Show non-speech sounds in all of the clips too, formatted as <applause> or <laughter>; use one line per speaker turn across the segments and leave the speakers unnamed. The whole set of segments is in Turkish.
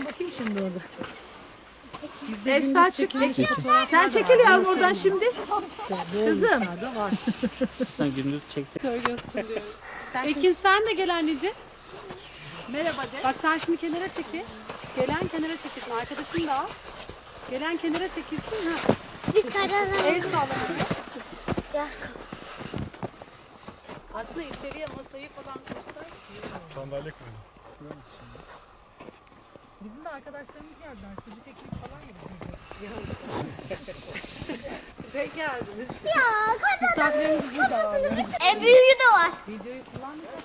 Bakalım bakayım şimdi orada. Bizde
Efsane
gündüz
çık.
çekilmiş fotoğraflar
Sen çekil yavrum oradan şimdi. Kızım.
Sen gündüz çeksen.
Söylüyorsun diyorum. Ekin sen de gel anneciğim.
Merhaba de.
Bak sen şimdi kenara çekil. Gelen kenara çekilsin. Arkadaşın da al. Gelen kenara çekilsin. Ha.
Biz kararlar.
El salla.
Ya.
Aslında içeriye masayı falan kursak.
Sandalye koydum.
Bizim de arkadaşlarımız geldiler. Sucuk ekmek falan yedik. Denk geldiniz.
Ya.
Misafirlerimiz burada.
En büyüğü de var.
Videoyu kullanmayacak.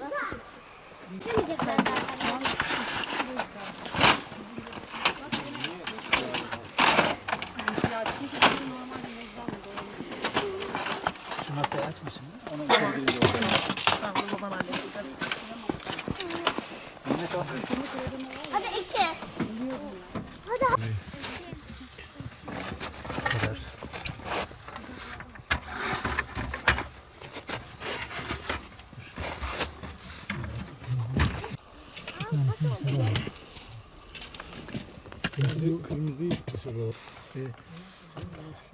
Zaten.
Şu masayı açma şimdi. Ona içeri giriyor.
Hadi iki. Hadi.
Şimdi kırmızıyı dışarı.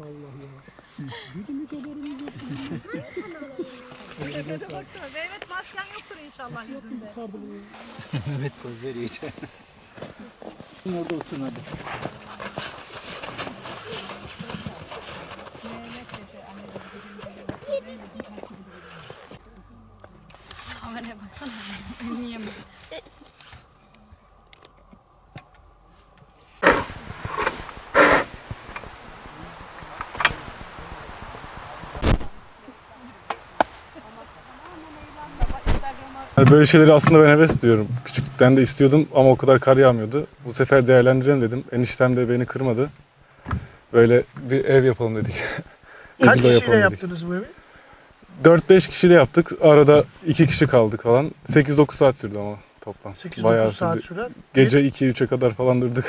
Maşallah ya.
Baksana Mehmet masken yoktur inşallah yüzünde.
evet gözleri iyice. Orada oturun hadi.
Kameraya baksana. Niye mi?
Yani böyle şeyleri aslında ben heves diyorum. Küçüklükten de istiyordum ama o kadar kar yağmıyordu. Bu sefer değerlendirelim dedim. Eniştem de beni kırmadı. Böyle bir ev yapalım dedik.
Kaç
Iglo
kişiyle
yapalım dedik.
yaptınız bu evi?
4-5 kişiyle yaptık. Arada 2 kişi kaldık falan. 8-9 saat sürdü ama toplam.
8-9 saat
sürdü.
süren.
Gece 2-3'e kadar falan durduk.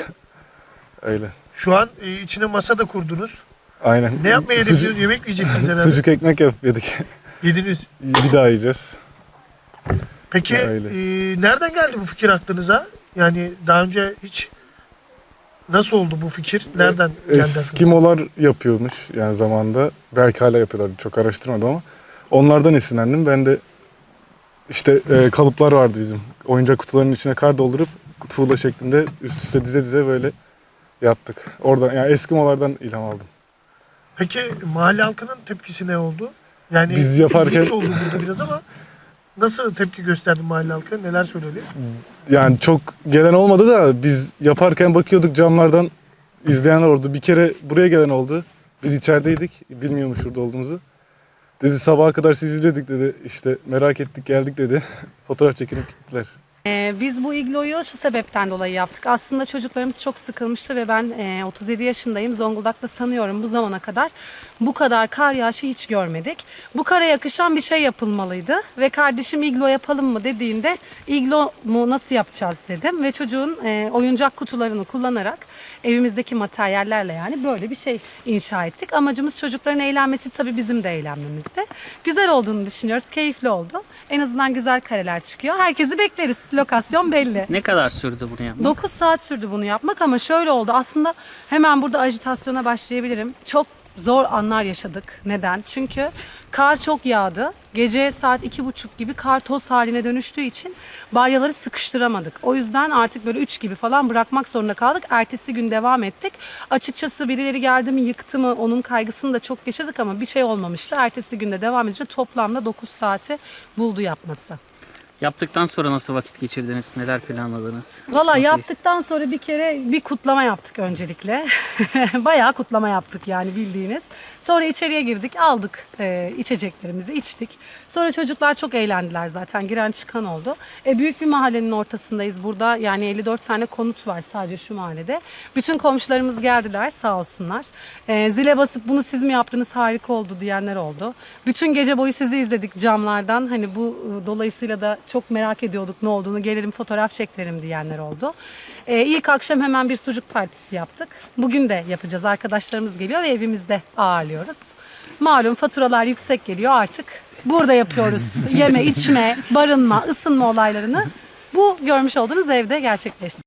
<laughs> Öyle.
Şu an e, içine masa da kurdunuz.
Aynen.
Ne yapmaya hedefliyorsunuz? Yemek mi yiyeceksiniz <laughs> herhalde?
Sucuk ekmek yap yedik.
Yediniz.
bir daha yiyeceğiz.
Peki
öyle.
e, nereden geldi bu fikir aklınıza? Yani daha önce hiç nasıl oldu bu fikir? Nereden geldi?
Eskimolar yapıyormuş yani zamanında. Belki hala yapıyorlar. Çok araştırmadım ama. Onlardan esinlendim. Ben de işte e, kalıplar vardı bizim. Oyuncak kutularının içine kar doldurup tuğla şeklinde üst üste dize dize böyle yaptık. Oradan yani Eskimolardan ilham aldım.
Peki mahalle halkının tepkisi ne oldu? Yani
Biz yaparken-
ilginç oldu burada biraz ama <laughs> nasıl tepki gösterdi mahalle halkı? Neler söyledi?
Yani çok gelen olmadı da biz yaparken bakıyorduk camlardan izleyenler oldu. Bir kere buraya gelen oldu. Biz içerideydik. Bilmiyormuş şurada olduğumuzu. Dedi sabaha kadar sizi izledik dedi. İşte merak ettik geldik dedi. <laughs> Fotoğraf çekinip gittiler.
Ee, biz bu igloyu şu sebepten dolayı yaptık. Aslında çocuklarımız çok sıkılmıştı ve ben e, 37 yaşındayım. Zonguldak'ta sanıyorum bu zamana kadar bu kadar kar yağışı hiç görmedik. Bu kara yakışan bir şey yapılmalıydı ve kardeşim iglo yapalım mı dediğinde iglo mu nasıl yapacağız dedim ve çocuğun e, oyuncak kutularını kullanarak evimizdeki materyallerle yani böyle bir şey inşa ettik. Amacımız çocukların eğlenmesi tabii bizim de eğlenmemizdi. Güzel olduğunu düşünüyoruz. Keyifli oldu. En azından güzel kareler çıkıyor. Herkesi bekleriz. Lokasyon belli.
Ne kadar sürdü bunu yapmak?
9 saat sürdü bunu yapmak ama şöyle oldu. Aslında hemen burada ajitasyona başlayabilirim. Çok zor anlar yaşadık. Neden? Çünkü kar çok yağdı. Gece saat iki buçuk gibi kar toz haline dönüştüğü için balyaları sıkıştıramadık. O yüzden artık böyle üç gibi falan bırakmak zorunda kaldık. Ertesi gün devam ettik. Açıkçası birileri geldi mi yıktı mı onun kaygısını da çok yaşadık ama bir şey olmamıştı. Ertesi günde devam edince toplamda 9 saati buldu yapması.
Yaptıktan sonra nasıl vakit geçirdiniz? Neler planladınız?
Valla yaptıktan sonra bir kere bir kutlama yaptık öncelikle. <laughs> Bayağı kutlama yaptık yani bildiğiniz. Sonra içeriye girdik, aldık e, içeceklerimizi, içtik. Sonra çocuklar çok eğlendiler zaten. Giren çıkan oldu. E, büyük bir mahallenin ortasındayız burada. Yani 54 tane konut var sadece şu mahallede. Bütün komşularımız geldiler sağ olsunlar. E, zile basıp bunu siz mi yaptınız harika oldu diyenler oldu. Bütün gece boyu sizi izledik camlardan. Hani bu e, dolayısıyla da çok merak ediyorduk ne olduğunu. Gelelim fotoğraf çektirelim diyenler oldu. E, ilk akşam hemen bir sucuk partisi yaptık. Bugün de yapacağız. Arkadaşlarımız geliyor ve evimizde ağırlıyoruz. Malum faturalar yüksek geliyor artık. Burada yapıyoruz. <laughs> Yeme, içme, barınma, ısınma olaylarını. bu görmüş olduğunuz evde gerçekleşti.